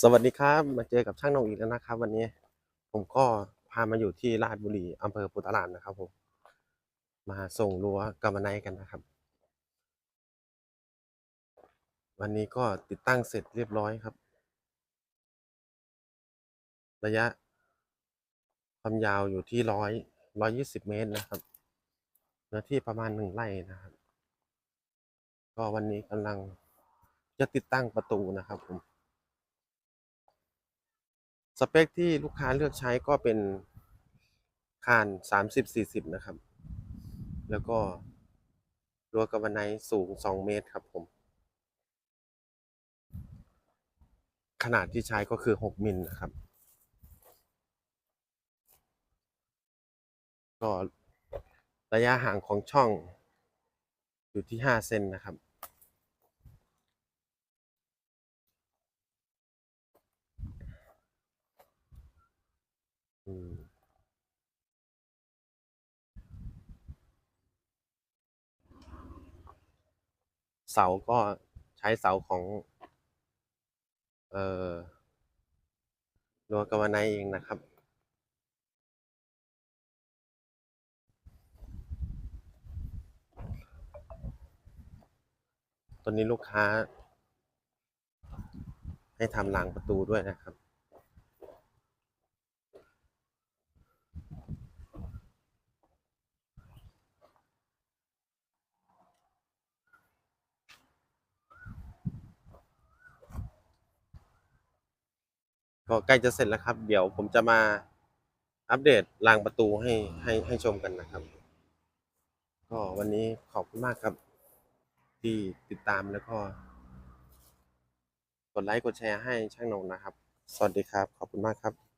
สวัสดีครับ มาเจอกับช่างนงอีกแล้วนะครับ วันนี้ผมก็พามาอยู่ที่ราชบุรีอำเภอปุตรานนะครับผมมาส่งรั้วกำมะไนกันนะครับ วันนี้ก็ติดตั้งเสร็จเรียบร้อยครับ ระยะ ความยาวอยู่ที่ร้อยร้อยยี่สิบเมตรนะครับเนื้อที่ประมาณหนึ่งไร่นะครับ ก็วันนี้กำลังจะติดตั้งประตูนะครับผม สเปคที่ลูกค้าเลือกใช้ก็เป็นคานสามสิบสี่สิบนะครับ แล้วก็รั้วกระบะไนสูงสองเมตรครับผม ขนาดที่ใช้ก็คือหกมิลนะครับ ก็ระยะห่างของช่องอยู่ที่ห้าเซนนะครับ เสาก็ใช้เสาของ เอ่อรัวกระบะไนเองนะครับ ตอนนี้ลูกค้า ให้ทำรางประตูด้วยนะครับ ก็ใกล้จะเสร็จแล้วครับ เดี๋ยวผมจะมาอัปเดตรางประตูให้ให้ให้ชมกันนะครับ ก็วันนี้ขอบคุณมากครับ ที่ติดตามแล้วก็ กดไลค์กดแชร์ให้ช่างนงนะครับ สวัสดีครับ ขอบคุณมากครับ